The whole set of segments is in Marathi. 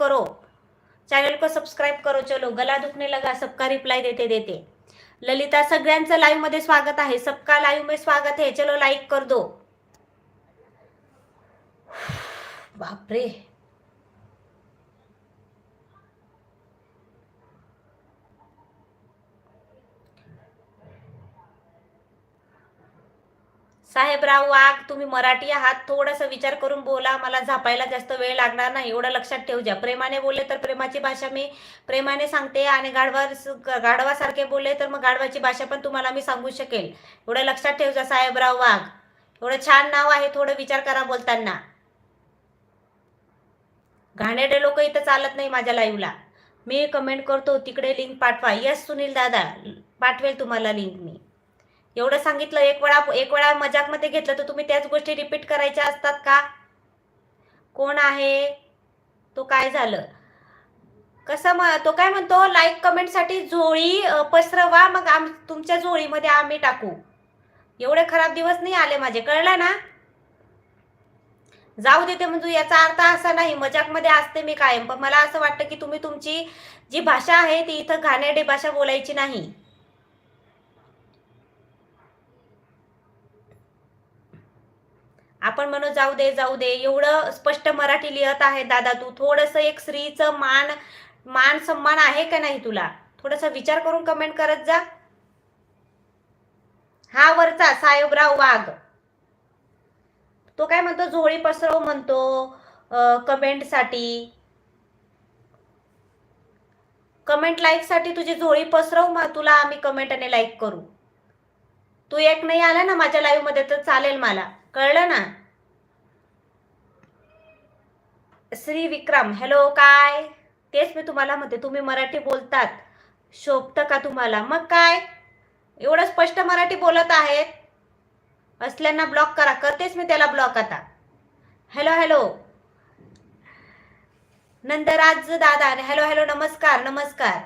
करो. चैनल को सब्सक्राइब करो चलो. गला दुखने लगा सबका रिप्लाई देते देते. ललिता सगळ्यांचं लाईव्हमध्ये स्वागत आहे. सबका लाईव्ह में स्वागत है चलो लाईक कर दो. बापरे. साहेबराव वाघ तुम्ही मराठी आहात. थोडंसं विचार करून बोला. मला झापायला जास्त वेळ लागणार नाही. एवढं लक्षात ठेवू द्या प्रेमाने बोलले तर प्रेमाची भाषा मी प्रेमाने सांगते आणि गाढवा गाढवासारखे बोलले तर मग गाढवाची भाषा पण तुम्हाला मी सांगू शकेल. एवढं लक्षात ठेवू द्या साहेबराव वाघ. एवढं छान नाव आहे. थोडं विचार करा बोलताना. घाणेरडे लोक इथं चालत नाही माझ्या लाईव्हला मी कमेंट करतो. तिकडे लिंक पाठवा. यस सुनील दादा. पाठवेल तुम्हाला लिंक मी. एवढं सांगितलं एक वेळा एक वेळा मजाकमध्ये घेतलं तर तुम्ही त्याच गोष्टी रिपीट करायच्या असतात का? कोण आहे? तो काय झालं? कसं म तो काय म्हणतो? लाईक कमेंटसाठी जोळी पसरवा मग आम तुमच्या जोळीमध्ये आम्ही टाकू. एवढे खराब दिवस नाही आले माझे कळलं ना? जाऊ देते म्हणजे याचा अर्थ असा नाही मजाकमध्ये असते मी कायम पण मला असं वाटतं की तुम्ही तुमची जी भाषा आहे ती इथं घाणेरडी भाषा बोलायची नाही. आपण म्हणू जाऊ दे जाऊ दे. एवढं स्पष्ट मराठी लिहत आहे दादा तू. थोडस एक स्त्रीचं मान मान सन्मान आहे का नाही तुला? थोडासा विचार करून कमेंट करत जा. हा वरचा साहेबराव वाघ. तो काय म्हणतो? झोळी पसरव म्हणतो कमेंटसाठी कमेंट लाईकसाठी तुझी झोळी पसरव मग तुला आम्ही कमेंट आणि लाईक करू. तू एक नाही आला ना माझ्या लाईव्हमध्ये तर चालेल मला. कळलं ना? श्री विक्रम हॅलो काय? तेच मी तुम्हाला म्हणते तुम्ही मराठी बोलतात. शोभतं का तुम्हाला? मग काय? एवढं स्पष्ट मराठी बोलत आहेत. असल्यांना ब्लॉक करा. करतेच मी त्याला ब्लॉक आता. हॅलो हॅलो नंदराज दादा हॅलो हॅलो नमस्कार नमस्कार.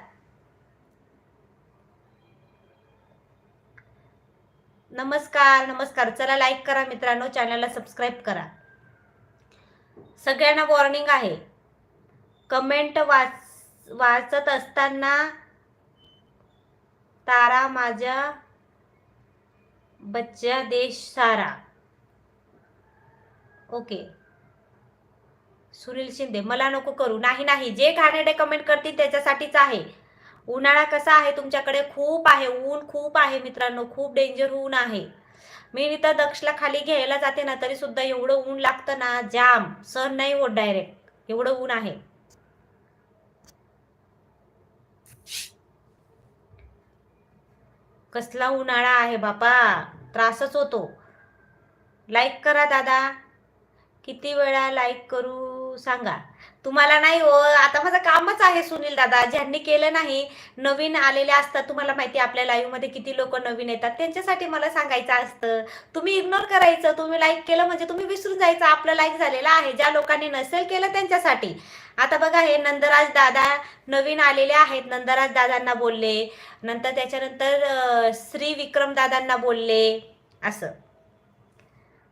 नमस्कार नमस्कार. चला लाईक करा मित्रांनो चॅनलला सबस्क्राईब करा. सगळ्यांना वॉर्निंग आहे. कमेंट वाच वाचत असताना तारा माझ्या बच्चा देश सारा. ओके सुनील शिंदे मला नको करू. नाही नाही. जे घाणेडे कमेंट करतील त्याच्यासाठीच आहे. उन्हाळा कसा आहे तुमच्याकडे? खूप आहे ऊन खूप आहे मित्रांनो खूप डेंजर ऊन आहे. मी इथं दक्षला खाली घ्यायला जाते ना तरी सुद्धा एवढं ऊन लागतं ना जाम. सहन नाही होत डायरेक्ट एवढं ऊन आहे. कसला उन्हाळा आहे बापा. त्रासच होतो. लाईक करा दादा. किती वेळा लाईक करू? सांगा. तुम्हाला नाही हो आता माझं कामच आहे सुनील दादा. ज्यांनी केलं नाही नवीन आलेले असतात तुम्हाला माहिती आपल्या लाईव्हमध्ये किती लोक नवीन येतात. त्यांच्यासाठी मला सांगायचं असतं. तुम्ही इग्नोर करायचं तुम्ही लाईक केलं म्हणजे तुम्ही विसरून जायचं. आपलं लाईक झालेलं आहे. ज्या लोकांनी नसेल केलं त्यांच्यासाठी. आता बघा हे नंदराज दादा नवीन आलेले आहेत. नंदराज दादांना बोलले. नंतर त्याच्यानंतर श्री विक्रम दादांना बोलले. असं.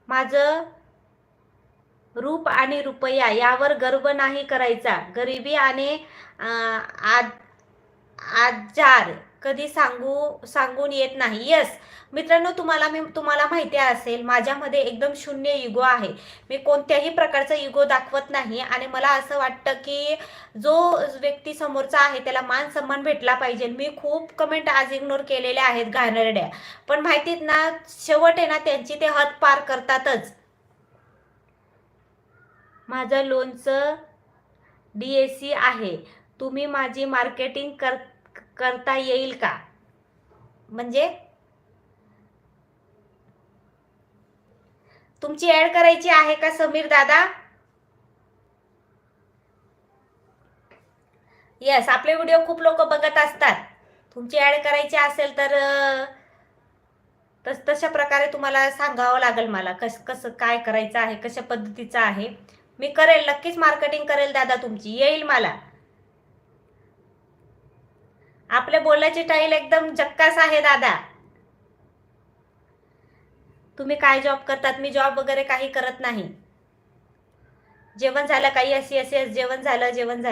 माझं रूप आणि रुपया यावर गर्व नाही करायचा. गरिबी आणि आजार कधी सांगू सांगून येत नाही. यस मित्रांनो तुम्हाला मी तुम्हाला माहिती असेल माझ्यामध्ये एकदम शून्य इगो आहे. मी कोणत्याही प्रकारचा इगो दाखवत नाही आणि मला असं वाटतं की जो व्यक्ती समोरचा आहे त्याला मान सन्मान भेटला पाहिजे. मी खूप कमेंट आज इग्नोर केलेल्या आहेत घाणेरड्या. पण माहितीत ना शेवट आहे ना त्यांची ते हद पार करतातच. माझं लोणचं डी एस सी आहे. तुम्ही माझी मार्केटिंग कर करता येईल का? म्हणजे? तुमची ऍड करायची आहे का समीर दादा? येस आपले व्हिडिओ खूप लोक बघत असतात. तुमची ऍड करायची असेल तर तस तशा प्रकारे तुम्हाला सांगावं लागेल मला कस कसं काय करायचं आहे कशा पद्धतीचं आहे. मी करेल नक्कीच मार्केटिंग करेल दादा तुमची. येईल मला. आपले बोलण्याची टाईल एकदम जक्कास आहे दादा. तुम्ही काय जॉब करतात? मी जॉब वगैरे काही करत नाही. जेवण झालं काही अशी असे जेवण झालं जेवण झालं.